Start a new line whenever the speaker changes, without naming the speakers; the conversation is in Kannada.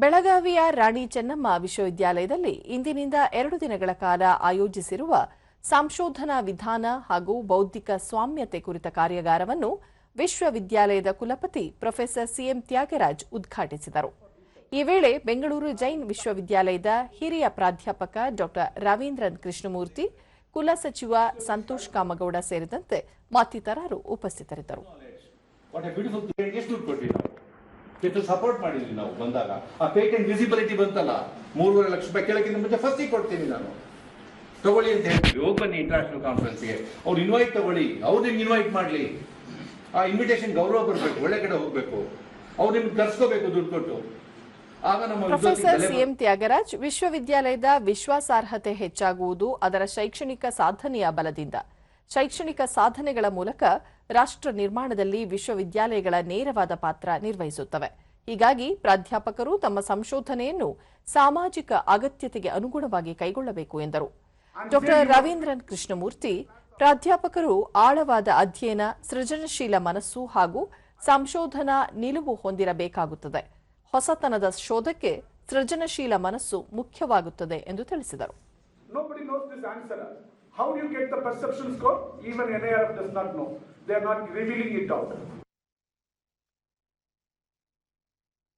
ಬೆಳಗಾವಿಯ ರಾಣಿ ಚೆನ್ನಮ್ಮ ವಿಶ್ವವಿದ್ಯಾಲಯದಲ್ಲಿ ಇಂದಿನಿಂದ ಎರಡು ದಿನಗಳ ಕಾಲ ಆಯೋಜಿಸಿರುವ ಸಂಶೋಧನಾ ವಿಧಾನ ಹಾಗೂ ಬೌದ್ಧಿಕ ಸ್ವಾಮ್ಯತೆ ಕುರಿತ ಕಾರ್ಯಾಗಾರವನ್ನು ವಿಶ್ವವಿದ್ಯಾಲಯದ ಕುಲಪತಿ ಪ್ರೊಫೆಸರ್ ಸಿಎಂ ತ್ಯಾಗರಾಜ್ ಉದ್ಘಾಟಿಸಿದರು. ಈ ವೇಳೆ ಬೆಂಗಳೂರು ಜೈನ್ ವಿಶ್ವವಿದ್ಯಾಲಯದ ಹಿರಿಯ ಪ್ರಾಧ್ಯಾಪಕ ಡಾ ರವೀಂದ್ರನ್ ಕೃಷ್ಣಮೂರ್ತಿ ಕುಲಸಚಿವ ಸಂತೋಷ್ ಕಾಮಗೌಡ ಸೇರಿದಂತೆ ಮತ್ತಿತರರು ಉಪಸ್ಥಿತರಿದ್ದರು.
ನಾವು ಸಪೋರ್ಟ್ ಮಾಡಿದ್ವಿ ನಾವು ಬಂದಾಗ. ಆ ಪೇಟೆಂಟ್ ವಿಸಿಬಿಲಿಟಿ ಬಂತಲ್ಲ ಮೂರುವರೆ ಲಕ್ಷ ರೂಪಾಯಿ ಕೇಳಕ್ಕಿಂತ ಮುಂಚೆ ಫಸ್ಟಿಗೆ ಕೊಡ್ತೀನಿ ನಾನು. ತಗೊಳ್ಳಿ ಅಂತ ಹೇಳಿದ್ವಿ ಹೋಗಿ ಬನ್ನಿ ಇಂಟರ್ನ್ಯಾಷನಲ್ ಕಾನ್ಫರೆನ್ಸ್ಗೆ ಅವ್ರು ಇನ್ವೈಟ್ ತಗೊಳ್ಳಿ. ಅವ್ರು ನಿಮ್ಗೆ ಇನ್ವೈಟ್ ಮಾಡಲಿ. ಆ ಇನ್ವಿಟೇಷನ್ ಗೌರವ ಬರಬೇಕು ಒಳ್ಳೆ ಕಡೆ ಹೋಗ್ಬೇಕು. ಅವ್ರು ನಿಮ್ಗೆ ಕರ್ಸ್ಕೋಬೇಕು ದುಡ್ಡು ಕೊಟ್ಟು.
ಪ್ರೊಫೆಸರ್ ಸಿಎಂ ತ್ಯಾಗರಾಜ್ ವಿಶ್ವವಿದ್ಯಾಲಯದ ವಿಶ್ವಾಸಾರ್ಹತೆ ಹೆಚ್ಚಾಗುವುದು ಅದರ ಶೈಕ್ಷಣಿಕ ಸಾಧನೆಯ ಬಲದಿಂದ. ಶೈಕ್ಷಣಿಕ ಸಾಧನೆಗಳ ಮೂಲಕ ರಾಷ್ಟ್ರ ನಿರ್ಮಾಣದಲ್ಲಿ ವಿಶ್ವವಿದ್ಯಾಲಯಗಳ ನೇರವಾದ ಪಾತ್ರ ನಿರ್ವಹಿಸುತ್ತವೆ. ಹೀಗಾಗಿ ಪ್ರಾಧ್ಯಾಪಕರು ತಮ್ಮ ಸಂಶೋಧನೆಯನ್ನು ಸಾಮಾಜಿಕ ಅಗತ್ಯತೆಗೆ ಅನುಗುಣವಾಗಿ ಕೈಗೊಳ್ಳಬೇಕು ಎಂದರು. ಡಾಕ್ಟರ್ ರವೀಂದ್ರನ್ ಕೃಷ್ಣಮೂರ್ತಿ, ಪ್ರಾಧ್ಯಾಪಕರು ಆಳವಾದ ಅಧ್ಯಯನ, ಸೃಜನಶೀಲ ಮನಸ್ಸು ಹಾಗೂ ಸಂಶೋಧನಾ ನಿಲುವು ಹೊಂದಿರಬೇಕಾಗುತ್ತದೆ. ಹೊಸತನದ ಶೋಧಕ್ಕೆ ಸೃಜನಶೀಲ ಮನಸ್ಸು ಮುಖ್ಯವಾಗುತ್ತದೆ ಎಂದು ತಿಳಿಸಿದರು.
How do you get the perception score? Even NIRF does not know. They are not revealing it out.